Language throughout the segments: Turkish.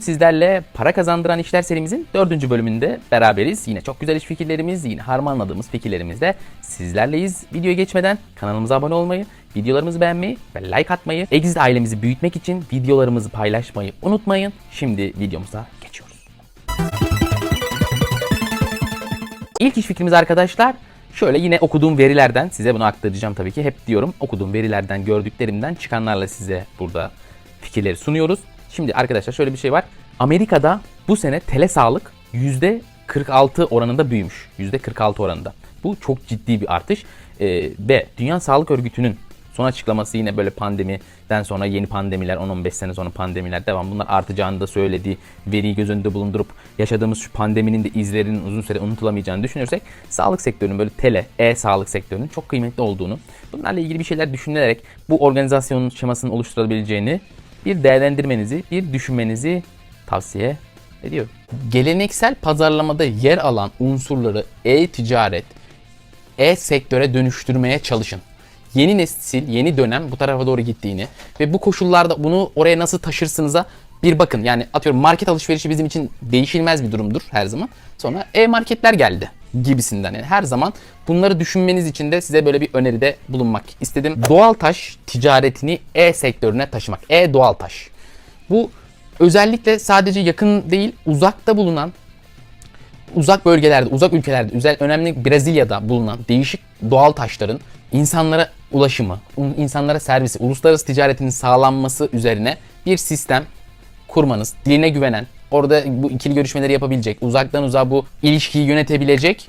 Sizlerle para kazandıran işler serimizin dördüncü bölümünde beraberiz. Yine çok güzel iş fikirlerimiz, yine harmanladığımız fikirlerimizle sizlerleyiz. Videoya geçmeden kanalımıza abone olmayı, videolarımızı beğenmeyi ve like atmayı, Exit ailemizi büyütmek için videolarımızı paylaşmayı unutmayın. Şimdi videomuza geçiyoruz. İlk iş fikrimiz arkadaşlar şöyle yine okuduğum verilerden size bunu aktaracağım tabii ki. Hep diyorum okuduğum verilerden gördüklerimden çıkanlarla size burada fikirleri sunuyoruz. Şimdi arkadaşlar şöyle bir şey var. Amerika'da bu sene telesağlık %46 oranında büyümüş. %46 oranında. Bu çok ciddi bir artış. Ee, ve Dünya Sağlık Örgütü'nün son açıklaması yine böyle pandemiden sonra yeni pandemiler 10-15 sene sonra pandemiler devam bunlar artacağını da söylediği veriyi göz önünde bulundurup yaşadığımız şu pandeminin de izlerinin uzun süre unutulamayacağını düşünürsek sağlık sektörünün böyle tele, e-sağlık sektörünün çok kıymetli olduğunu bunlarla ilgili bir şeyler düşünülerek bu organizasyonun şemasını oluşturabileceğini bir değerlendirmenizi, bir düşünmenizi tavsiye ediyorum. Geleneksel pazarlamada yer alan unsurları e-ticaret, e-sektöre dönüştürmeye çalışın. Yeni nesil, yeni dönem bu tarafa doğru gittiğini ve bu koşullarda bunu oraya nasıl taşırsınıza bir bakın. Yani atıyorum market alışverişi bizim için değişilmez bir durumdur her zaman. Sonra e-marketler geldi gibisinden. Yani her zaman bunları düşünmeniz için de size böyle bir öneride bulunmak istedim. Doğal taş ticaretini e-sektörüne taşımak. E-doğal taş. Bu özellikle sadece yakın değil uzakta bulunan uzak bölgelerde, uzak ülkelerde, özel önemli Brezilya'da bulunan değişik doğal taşların insanlara ulaşımı, insanlara servisi, uluslararası ticaretinin sağlanması üzerine bir sistem kurmanız, diline güvenen, orada bu ikili görüşmeleri yapabilecek, uzaktan uzağa bu ilişkiyi yönetebilecek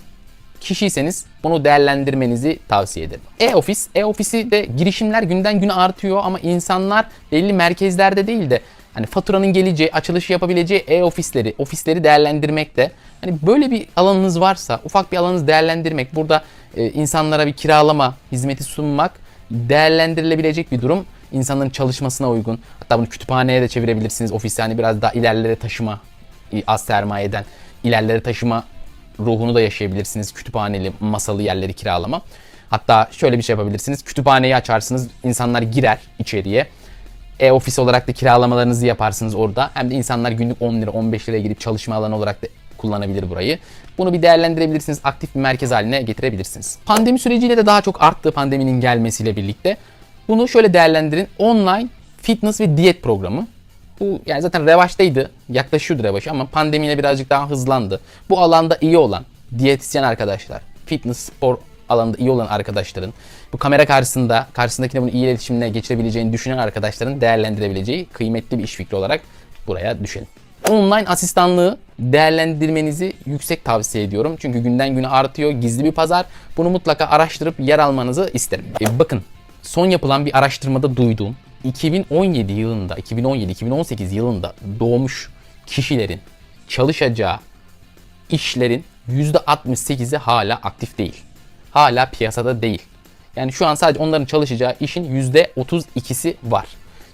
kişiyseniz bunu değerlendirmenizi tavsiye ederim. E-ofis, e-ofisi de girişimler günden güne artıyor ama insanlar belli merkezlerde değil de hani faturanın geleceği, açılışı yapabileceği e-ofisleri, ofisleri değerlendirmekte. Hani böyle bir alanınız varsa ufak bir alanınızı değerlendirmek, burada e, insanlara bir kiralama hizmeti sunmak değerlendirilebilecek bir durum. İnsanların çalışmasına uygun. Hatta bunu kütüphaneye de çevirebilirsiniz. Ofis yani biraz daha ilerlere taşıma az sermayeden ilerlere taşıma ruhunu da yaşayabilirsiniz. Kütüphaneli, masalı yerleri kiralama. Hatta şöyle bir şey yapabilirsiniz. Kütüphaneyi açarsınız, insanlar girer içeriye. E-ofis olarak da kiralamalarınızı yaparsınız orada. Hem de insanlar günlük 10 lira, 15 liraya gidip çalışma alanı olarak da kullanabilir burayı. Bunu bir değerlendirebilirsiniz. Aktif bir merkez haline getirebilirsiniz. Pandemi süreciyle de daha çok arttı pandeminin gelmesiyle birlikte. Bunu şöyle değerlendirin. Online fitness ve diyet programı. Bu yani zaten revaçtaydı. Yaklaşıyordu revaçı ama pandemiyle birazcık daha hızlandı. Bu alanda iyi olan diyetisyen arkadaşlar, fitness spor alanında iyi olan arkadaşların, bu kamera karşısında, karşısındakine bunu iyi iletişimle geçirebileceğini düşünen arkadaşların değerlendirebileceği kıymetli bir iş fikri olarak buraya düşelim. Online asistanlığı değerlendirmenizi yüksek tavsiye ediyorum. Çünkü günden güne artıyor. Gizli bir pazar. Bunu mutlaka araştırıp yer almanızı isterim. E, bakın son yapılan bir araştırmada duyduğum 2017 yılında, 2017-2018 yılında doğmuş kişilerin çalışacağı işlerin %68'i hala aktif değil. Hala piyasada değil. Yani şu an sadece onların çalışacağı işin %32'si var.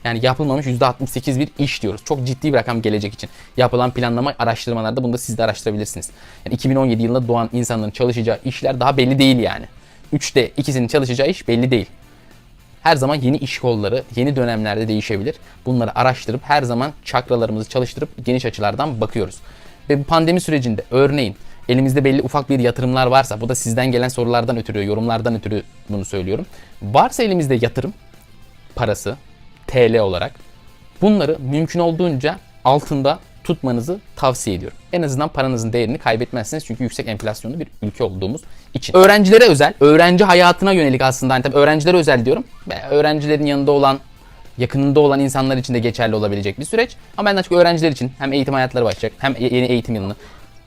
Yani yapılmamış %68 bir iş diyoruz. Çok ciddi bir rakam gelecek için. Yapılan planlama araştırmalarda bunu da siz de araştırabilirsiniz. Yani 2017 yılında doğan insanların çalışacağı işler daha belli değil yani. 3'te ikisinin çalışacağı iş belli değil. Her zaman yeni iş kolları, yeni dönemlerde değişebilir. Bunları araştırıp her zaman çakralarımızı çalıştırıp geniş açılardan bakıyoruz. Ve bu pandemi sürecinde örneğin elimizde belli ufak bir yatırımlar varsa, bu da sizden gelen sorulardan ötürü, yorumlardan ötürü bunu söylüyorum. Varsa elimizde yatırım parası, TL olarak bunları mümkün olduğunca altında tutmanızı tavsiye ediyorum. En azından paranızın değerini kaybetmezsiniz çünkü yüksek enflasyonlu bir ülke olduğumuz için. Öğrencilere özel, öğrenci hayatına yönelik aslında hani tabii öğrencilere özel diyorum. Öğrencilerin yanında olan, yakınında olan insanlar için de geçerli olabilecek bir süreç. Ama benden çok öğrenciler için hem eğitim hayatları başlayacak hem yeni eğitim yılını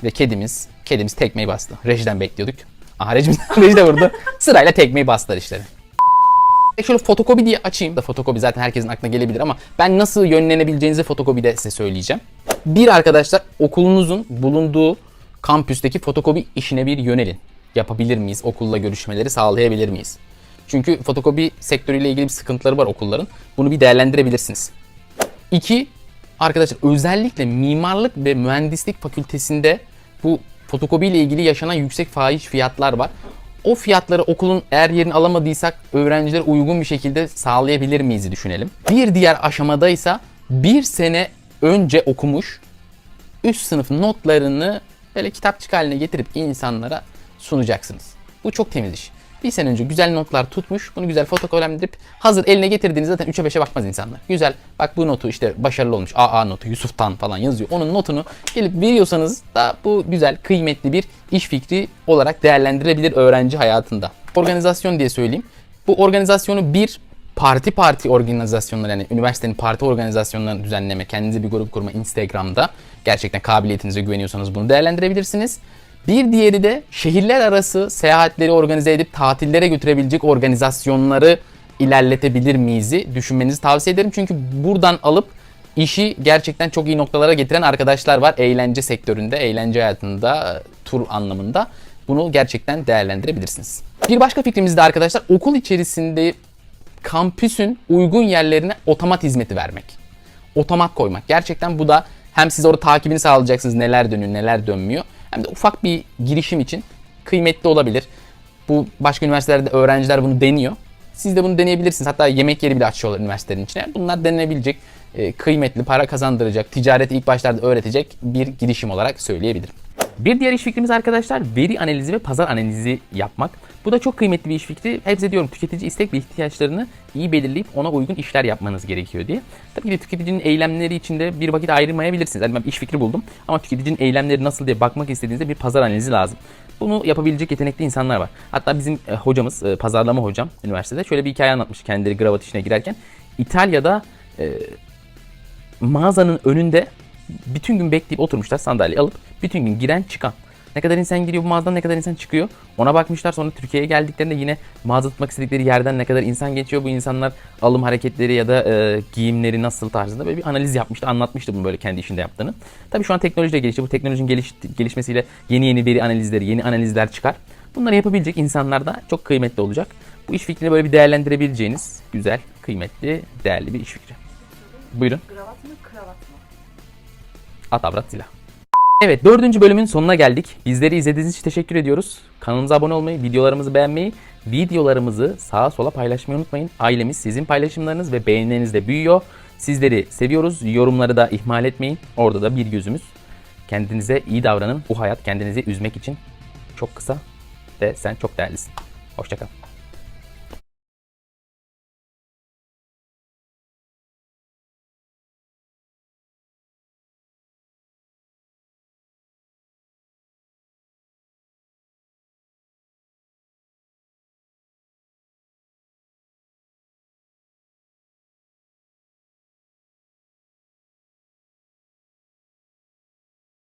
ve kedimiz, kedimiz tekmeyi bastı. Rejiden bekliyorduk. Aha rejimiz, reji de vurdu. Sırayla tekmeyi bastılar işte. Şöyle fotokopi diye açayım da fotokopi zaten herkesin aklına gelebilir ama ben nasıl yönlenebileceğinizi fotokopide size söyleyeceğim. Bir arkadaşlar okulunuzun bulunduğu kampüsteki fotokopi işine bir yönelin. Yapabilir miyiz? Okulla görüşmeleri sağlayabilir miyiz? Çünkü fotokopi sektörüyle ilgili bir sıkıntıları var okulların. Bunu bir değerlendirebilirsiniz. İki, arkadaşlar özellikle mimarlık ve mühendislik fakültesinde bu fotokopi ile ilgili yaşanan yüksek fahiş fiyatlar var. O fiyatları okulun eğer yerini alamadıysak öğrencilere uygun bir şekilde sağlayabilir miyiz düşünelim. Bir diğer aşamadaysa bir sene önce okumuş, üst sınıf notlarını böyle kitapçık haline getirip insanlara sunacaksınız. Bu çok temiz iş. Bir sene önce güzel notlar tutmuş, bunu güzel fotokopilendirip hazır eline getirdiğinizde zaten 3'e 5'e bakmaz insanlar. Güzel, bak bu notu işte başarılı olmuş, AA notu, Yusuf'tan falan yazıyor. Onun notunu gelip veriyorsanız da bu güzel, kıymetli bir iş fikri olarak değerlendirebilir öğrenci hayatında. Organizasyon diye söyleyeyim. Bu organizasyonu bir parti parti organizasyonları yani üniversitenin parti organizasyonlarını düzenleme, kendinize bir grup kurma Instagram'da gerçekten kabiliyetinize güveniyorsanız bunu değerlendirebilirsiniz. Bir diğeri de şehirler arası seyahatleri organize edip tatillere götürebilecek organizasyonları ilerletebilir miyiz'i düşünmenizi tavsiye ederim. Çünkü buradan alıp işi gerçekten çok iyi noktalara getiren arkadaşlar var. Eğlence sektöründe, eğlence hayatında, tur anlamında bunu gerçekten değerlendirebilirsiniz. Bir başka fikrimiz de arkadaşlar okul içerisinde kampüsün uygun yerlerine otomat hizmeti vermek. Otomat koymak. Gerçekten bu da hem siz orada takibini sağlayacaksınız neler dönüyor neler dönmüyor. Hem de ufak bir girişim için kıymetli olabilir. Bu başka üniversitelerde öğrenciler bunu deniyor. Siz de bunu deneyebilirsiniz. Hatta yemek yeri bile açıyorlar üniversitelerin içine. Bunlar denenebilecek, e, kıymetli, para kazandıracak, ticareti ilk başlarda öğretecek bir girişim olarak söyleyebilirim. Bir diğer iş fikrimiz arkadaşlar veri analizi ve pazar analizi yapmak. Bu da çok kıymetli bir iş fikri. Hep size diyorum tüketici istek ve ihtiyaçlarını iyi belirleyip ona uygun işler yapmanız gerekiyor diye. Tabii ki de tüketicinin eylemleri içinde bir vakit ayırmayabilirsiniz. Hani ben iş fikri buldum ama tüketicinin eylemleri nasıl diye bakmak istediğinizde bir pazar analizi lazım. Bunu yapabilecek yetenekli insanlar var. Hatta bizim e, hocamız, e, pazarlama hocam üniversitede şöyle bir hikaye anlatmış kendileri gravat işine girerken. İtalya'da e, mağazanın önünde bütün gün bekleyip oturmuşlar sandalye alıp bütün gün giren çıkan. Ne kadar insan giriyor bu mağazadan ne kadar insan çıkıyor. Ona bakmışlar sonra Türkiye'ye geldiklerinde yine mağaza tutmak istedikleri yerden ne kadar insan geçiyor. Bu insanlar alım hareketleri ya da e, giyimleri nasıl tarzında böyle bir analiz yapmıştı. Anlatmıştı bunu böyle kendi işinde yaptığını. Tabii şu an teknoloji de gelişti. Bu teknolojinin geliş, gelişmesiyle yeni yeni veri analizleri, yeni analizler çıkar. Bunları yapabilecek insanlar da çok kıymetli olacak. Bu iş fikrini böyle bir değerlendirebileceğiniz güzel, kıymetli, değerli bir iş fikri. Buyurun. Kravat mı kravat mı? Atavrat Zila. Evet dördüncü bölümün sonuna geldik. Bizleri izlediğiniz için teşekkür ediyoruz. Kanalımıza abone olmayı, videolarımızı beğenmeyi, videolarımızı sağa sola paylaşmayı unutmayın. Ailemiz sizin paylaşımlarınız ve beğenilerinizle büyüyor. Sizleri seviyoruz. Yorumları da ihmal etmeyin. Orada da bir gözümüz. Kendinize iyi davranın. Bu hayat kendinizi üzmek için çok kısa ve sen çok değerlisin. Hoşçakal.